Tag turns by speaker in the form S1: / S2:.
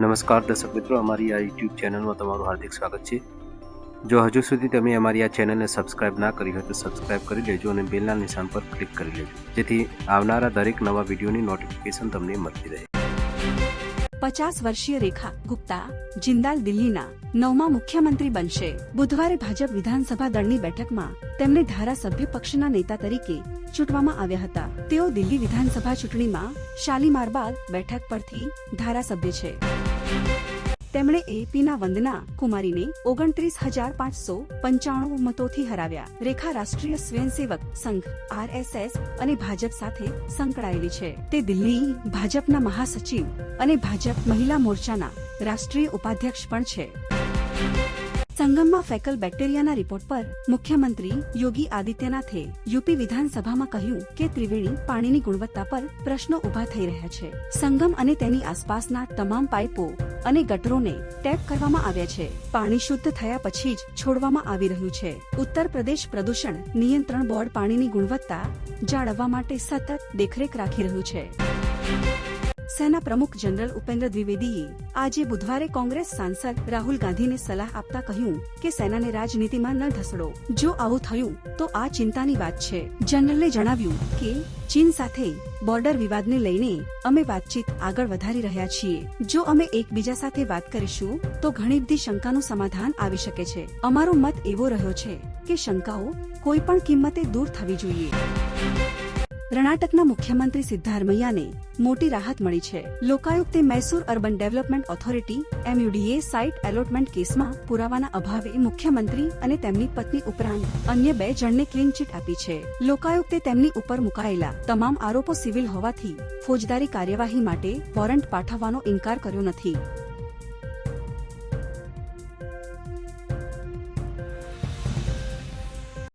S1: નમસ્કાર દર્શક મિત્રો, અમારી આ યુટ્યુબ ચેનલમાં તમારું હાર્દિક સ્વાગત છે. જો હજુ સુધી તમે અમારી આ ચેનલને સબસ્ક્રાઇબ ના કરી હોય તો સબસ્ક્રાઇબ કરી લેજો અને બેલના નિશાન પર ક્લિક કરી લેજો. જેથી આવનારા દરેક નવા વિડીયોની નોટિફિકેશન તમને મળતી રહે.
S2: પચાસ વર્ષીય રેખા ગુપ્તા જિંદાલ દિલ્હીના નવમા મુખ્યમંત્રી બનશે. બુધવારે ભાજપ વિધાનસભા દળની બેઠકમાં તેમને ધારાસભ્ય પક્ષના નેતા તરીકે ચૂંટવામાં આવ્યા હતા. તેઓ દિલ્હી વિધાનસભા ચૂંટણીમાં શાલીમાર બાદ બેઠક પરથી ધારાસભ્ય છે. તેમણે એપીના વંદના કુમારીને ઓગણત્રીસ હજાર પાંચસો પંચાણું મતોથી હરાવ્યા. રેખા રાષ્ટ્રીય સ્વયંસેવક સંઘ, આરએસએસ અને ભાજપ સાથે સંકળાયેલી છે. તે દિલ્હી, ભાજપના મહાસચિવ અને ભાજપ મહિલા મોરચાના રાષ્ટ્રીય ઉપાધ્યક્ષ પણ છે. સંગમમાં ફેકલ બેક્ટેરિયાના રિપોર્ટ પર મુખ્યમંત્રી યોગી આદિત્યનાથે યુપી વિધાનસભામાં કહ્યું કે ત્રિવેણી પાણીની ગુણવત્તા પર પ્રશ્નો ઊભા થઈ રહ્યા છે. સંગમ અને તેની આસપાસના તમામ પાઇપો અને ગટરોને ટેપ કરવામાં આવ્યા છે. પાણી શુદ્ધ થયા પછી જ છોડવામાં આવી રહ્યું છે. ઉત્તર પ્રદેશ પ્રદૂષણ નિયંત્રણ બોર્ડ પાણીની ગુણવત્તા જાળવવા માટે સતત દેખરેખ રાખી રહ્યું છે. સેના પ્રમુખ જનરલ ઉપેન્દ્ર દ્વિવેદીએ આજે બુધવારે કોંગ્રેસ સાંસદ રાહુલ ગાંધીને સલાહ આપતા કહ્યું કે સેનાને રાજનીતિમાં ન ઢસડો જો આવું થયું, તો આ ચિંતાની વાત છે. જનરલે જણાવ્યું કે, ચીન સાથે બોર્ડર વિવાદને લઈને અમે વાતચીત આગળ વધારી રહ્યા છીએ. જો અમે એકબીજા સાથે વાત કરીશું, તો ઘણી બધી શંકાનું સમાધાન આવી શકે છે. અમારો મત એવો રહ્યો છે કે શંકાઓ કોઈ પણ કિંમતે દૂર થવી જોઈએ. કર્ણાટકના મુખ્યમંત્રી સિદ્ધારમૈયાને મોટી રાહત મળી છે. લોકાયુક્તે Mysore urban development authority, MUDA site allotment કેસમાં પુરાવાના અભાવે મુખ્યમંત્રી અને તેમની પત્ની ઉપરાંત અન્ય બે જણને ક્લીન ચીટ આપી છે. લોકાયુક્તે તેમની ઉપર મુકાયેલા તમામ આરોપો સિવિલ હોવાથી ફોજદારી કાર્યવાહી માટે વોરંટ પાઠવવાનો ઇનકાર કર્યો નથી.